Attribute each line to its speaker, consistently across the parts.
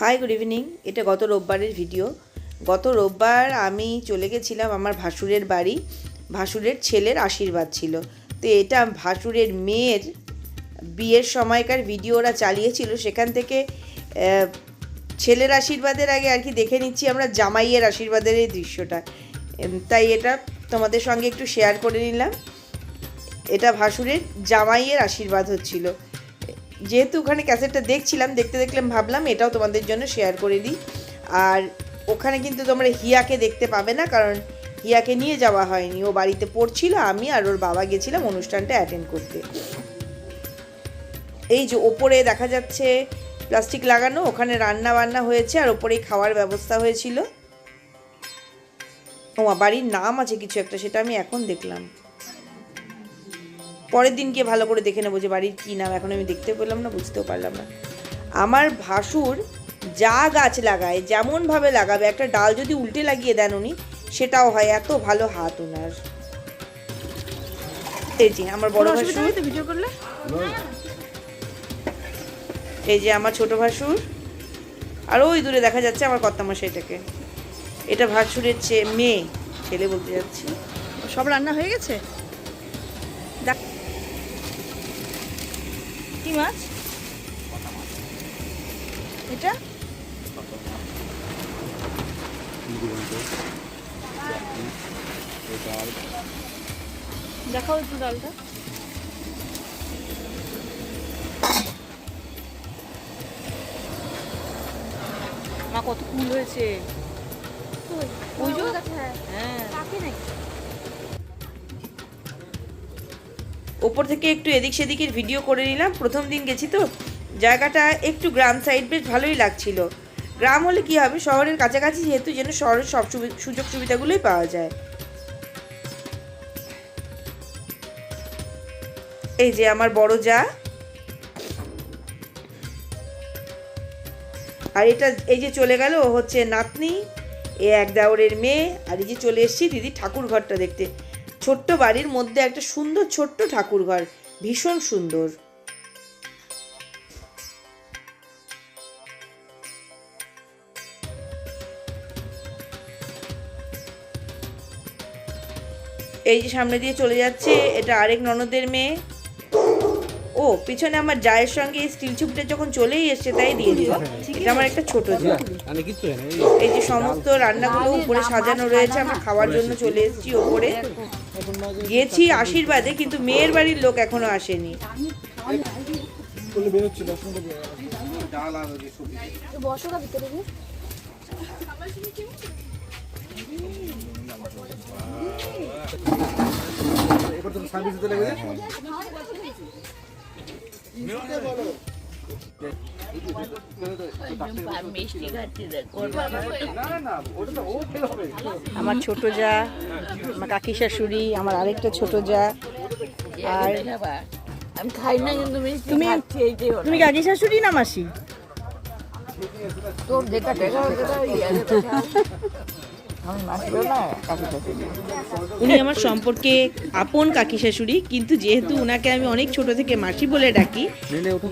Speaker 1: Hi good evening এটা গত রোববারের video গত রোববার আমি চলে গেছিলাম আমার ভাসুরের বাড়ি। ভাসুরের ছেলের আশীর্বাদ ছিল। তো এটা ভাসুরের মেয়ের বিয়ের সময়কার ভিডিও ওরা চালিয়েছিল। সেখান থেকে ছেলের আশীর্বাদের আগে আর কি দেখে নিচ্ছি আমরা জামাইয়ের আশীর্বাদের এই দৃশ্যটা। তাই এটা তোমাদের সঙ্গে একটু শেয়ার করে নিলাম। এটা ভাসুরের জামাইয়ের আশীর্বাদ হচ্ছিল। যেহেতু ওখানে ক্যাসেটটা দেখছিলাম, দেখতে দেখলাম, ভাবলাম এটাও তোমাদের জন্য শেয়ার করে দিই। আর ওখানে কিন্তু তোমরা হিয়াকে দেখতে পাবে না, কারণ হিয়াকে নিয়ে যাওয়া হয়নি। ও বাড়িতে পড়ছিল, আমি আর ওর বাবা গেছিলাম অনুষ্ঠানটা অ্যাটেন্ড করতে। এই যে ওপরে দেখা যাচ্ছে প্লাস্টিক লাগানো, ওখানে রান্না বান্না হয়েছে আর ওপরেই খাওয়ার ব্যবস্থা হয়েছিল। ও বাড়ির নাম আছে কিছু একটা, সেটা আমি এখন দেখলাম। পরের দিন গিয়ে ভালো করে দেখে নেব যে বাড়ির কী নাম এখন আমি দেখতে পেলাম না বুঝতেও পারলাম না। আমার ভাসুর যা গাছ লাগায় যেমনভাবে লাগাবে একটা ডাল যদি উল্টে লাগিয়ে দেন উনি সেটাও হয় এত ভালো হাত ওনার এই যে আমার বড় ভাসুর।
Speaker 2: ভিডিও করলে?
Speaker 1: এই যে আমার ছোট ভাসুর। আর ওই দূরে দেখা যাচ্ছে আমার কর্তামশাইটাকে এটা ভাসুরের চেয়ে মেয়ে ছেলে বলতে যাচ্ছি।
Speaker 2: সব রান্না হয়ে গেছে? কি মাছ? এটা? দেখাও একটু ডালটা। মা কত ফুল হয়েছে। ওই যে হ্যাঁ।
Speaker 1: ওপর থেকে একটু এদিক সেদিকের ভিডিও করে নিলাম। প্রথম দিন গেছি তো। জায়গাটা একটু গ্রাম সাইড বেশ ভালোই লাগছিল। গ্রাম হলে কি হবে? শহরের কাছাকাছি যেহেতু, যেন শহরের সব সুযোগ সুবিধাগুলোই পাওয়া যায়। এই যে আমার বড় যা। আর এটা এই যে চলে গেল হচ্ছে নাতনি, এ এক দেওরের মেয়ে, আর এই যে চলে এসেছি দিদি ঠাকুর ঘরটা দেখতে। ছোট্ট বাড়ির মধ্যে একটা সুন্দর ছোট্ট ঠাকুর ঘর ভীষণ সুন্দর। এই যে সামনে দিয়ে চলে যাচ্ছে, এটা আরেক ননদের মেয়ে। ও, পিছনে আমার জায়ের সঙ্গে এই স্টিল চুপটা যখন চলেই এসছে, তাই দিয়ে দিল। এটা আমার একটা ছোট
Speaker 3: এই
Speaker 1: এই যে সমস্ত রান্নাগুলো উপরে সাজানো রয়েছে, আমরা খাওয়ার জন্য চলে এসেছি ওপরে। গেছি আশীর্বাদে কিন্তু মেয়ের বাড়ির লোক এখনও আসেনি
Speaker 3: সার্ভিস।
Speaker 2: আমার ছোট যা আমার কাকি শাশুড়ি আমার আরেকটা ছোট যা আর
Speaker 4: আমি খাই না কিন্তু
Speaker 2: তুমি। তুমি কাকি শাশুড়ি না মাসি
Speaker 4: তোর যেটা
Speaker 1: উনি আমার সম্পর্কে আপন কাকি শাশুড়ি কিন্তু যেহেতু ওনাকে আমি অনেক ছোট থেকে মাসি বলে ডাকি
Speaker 3: ওঠো।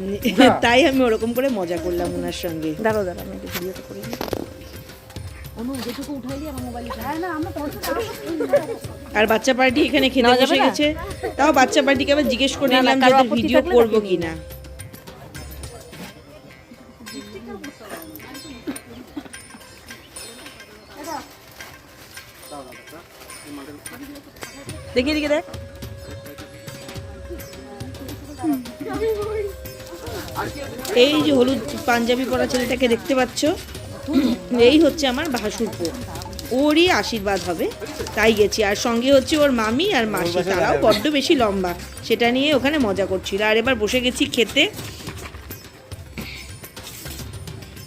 Speaker 1: তাই আমি ওরকম করে মজা করলাম ওনার সঙ্গে।
Speaker 2: দাঁড়ো দাঁড়ো আমি একটু ভিডিওটা করি
Speaker 1: আর বাচ্চা পার্টি এখানে খেতে বসে গেছে। তাও বাচ্চা পার্টিকে আবার জিজ্ঞেস করে নিলাম যে ভিডিও করব কিনা।
Speaker 2: দেখি এদিকে দেখ।
Speaker 1: এই যে হলুদ পাঞ্জাবি পরা ছেলেটাকে দেখতে পাচ্ছ, এই হচ্ছে আমার ভাসুরপো। ওরই আশীর্বাদ হবে, তাই গেছি। আর সঙ্গে হচ্ছে ওর মামি আর মাসি, তারাও বড্ড বেশি লম্বা। সেটা নিয়ে ওখানে মজা করছিল। আর এবার বসে গেছি খেতে।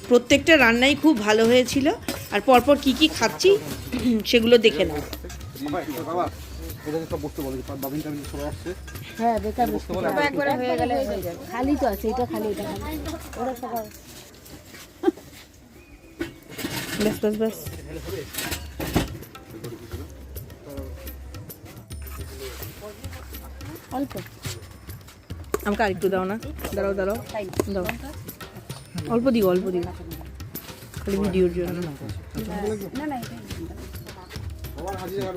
Speaker 1: প্রত্যেকটা রান্নাই খুব ভালো হয়েছিল। আর পরপর কি কি খাচ্ছি, সেগুলো দেখে নাও।
Speaker 3: সব বসতে বলো, বাবিন টাবিন আসছে।
Speaker 4: হ্যাঁ বেকার
Speaker 3: বসতে বলো।
Speaker 4: একবারে হয়ে গেলে হয়ে যাবে। খালি তো আছে এটা খালি এটা খালি। ওরা সবাই
Speaker 2: ব্যাস ব্যাস ব্যাস।
Speaker 4: অল্প।
Speaker 2: আমাকে আরেকটু দাও না। দাঁড়াও দাঁড়াও। দাও। অল্প দিও অল্প দিও। খালি ভিডিওর জন্য।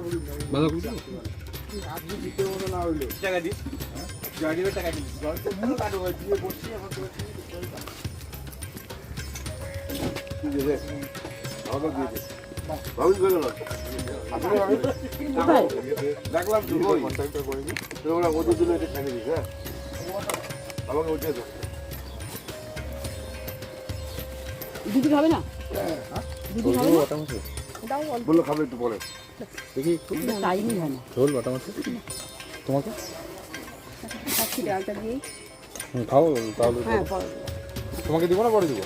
Speaker 3: বলি বাঁধাকপি আজকে দিতে না? হইল টাকা দিস গাড়ির টাকা দিস দেখলাম তো কন্ট্যাক্টটা করে নি তো ওরা ওদের জন্য এটা ছেড়ে হ্যাঁ আমাকে
Speaker 2: না?
Speaker 3: বলল খাবে একটু পরে। দেখি।
Speaker 2: টাইমই হয় না।
Speaker 3: ঝোল বাটা মাছ তোমাকে?
Speaker 2: খাচ্ছি ডালটা দিয়েই।
Speaker 3: খাও তাহলে
Speaker 2: হ্যাঁ
Speaker 3: তোমাকে দিব না পরে দিব?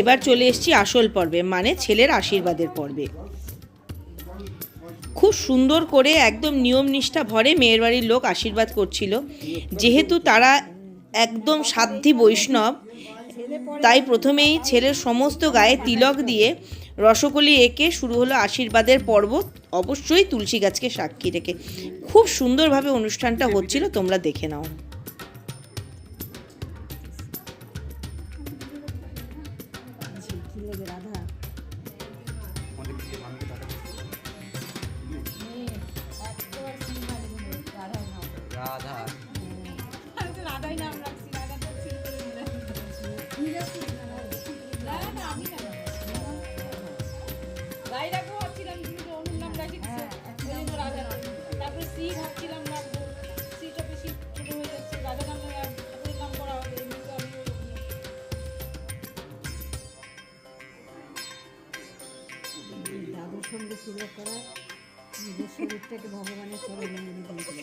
Speaker 1: এবার চলে এসেছি আসল পর্বে মানে ছেলের আশীর্বাদের পর্বে। খুব সুন্দর করে একদম নিয়ম নিষ্ঠা ভরে মেয়ের বাড়ির লোক আশীর্বাদ করছিল। যেহেতু তারা একদম সাধ্যি বৈষ্ণব, তাই প্রথমেই ছেলের সমস্ত গায়ে তিলক দিয়ে রসকলি এঁকে শুরু হলো আশীর্বাদের পর্ব। অবশ্যই তুলসী গাছকে সাক্ষী রেখে। খুব সুন্দরভাবে অনুষ্ঠানটা হচ্ছিল, তোমরা দেখে নাও।
Speaker 5: নিজের শরীরটাকে ভগবানের চরণে নিবেদন করে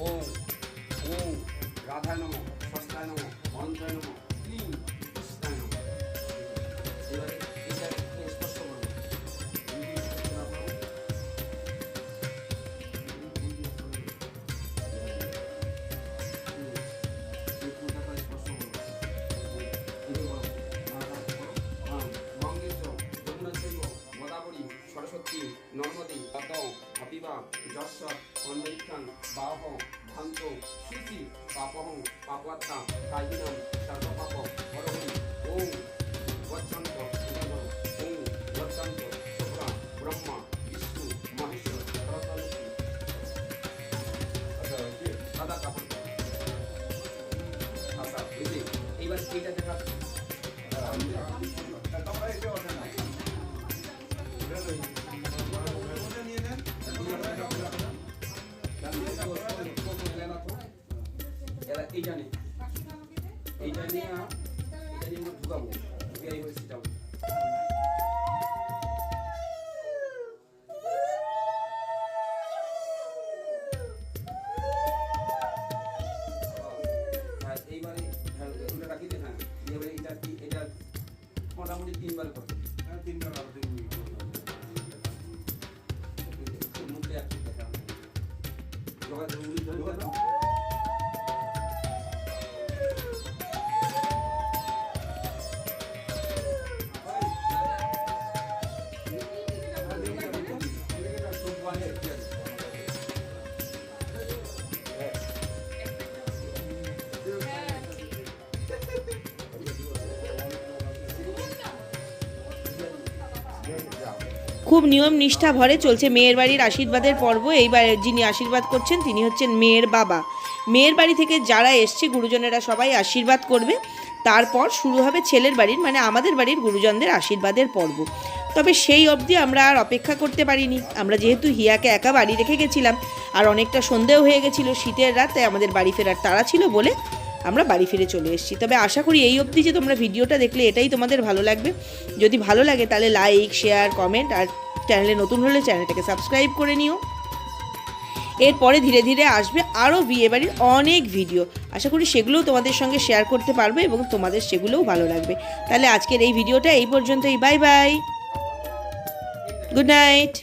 Speaker 6: ওম ওম রাধায় নম। पाहो भङ्को शिशि पापहौ पापत्तां तायिनं सर्वपापौ এইটা নেই এইটা নিয়ে এটা নিয়ে আমরা ঢুকাবো। ঢুকে এইভাবে সিটাবো হ্যাঁ এইবারে হ্যাঁ ওটা রাখি দে হ্যাঁ এবারে এটা এটা মোটামুটি তিনবার করতে। তিনবার মুখে একটু দেখা যোগাযোগ
Speaker 1: খুব নিয়ম নিষ্ঠা ভরে চলছে মেয়ের বাড়ির আশীর্বাদের পর্ব। এইবার যিনি আশীর্বাদ করছেন, তিনি হচ্ছেন মেয়ের বাবা। মেয়ের বাড়ি থেকে যারা এসছে, গুরুজনেরা সবাই আশীর্বাদ করবে। তারপর শুরু হবে ছেলের বাড়ির মানে আমাদের বাড়ির গুরুজনদের আশীর্বাদের পর্ব। তবে সেই অবধি আমরা আর অপেক্ষা করতে পারিনি। আমরা যেহেতু হিয়াকে একা বাড়ি রেখে গেছিলাম, আর অনেকটা সন্ধেও হয়ে গেছিল শীতের রাত আমাদের বাড়ি ফেরার তাড়া ছিল বলে আমরা বাড়ি ফিরে চলে এসেছি। তবে আশা করি এই অবধি যে তোমরা ভিডিওটা দেখলে এটাই তোমাদের ভালো লাগবে। যদি ভালো লাগে তাহলে লাইক শেয়ার কমেন্ট আর চ্যানেলে নতুন হলে চ্যানেলটাকে সাবস্ক্রাইব করে নিও। এরপরে ধীরে ধীরে আসবে আরও বিয়েবাড়ির অনেক ভিডিও আশা করি সেগুলোও তোমাদের সঙ্গে শেয়ার করতে পারব এবং তোমাদের সেগুলোও ভালো লাগবে। তাহলে আজকের এই ভিডিওটা এই পর্যন্তই। Bye bye good night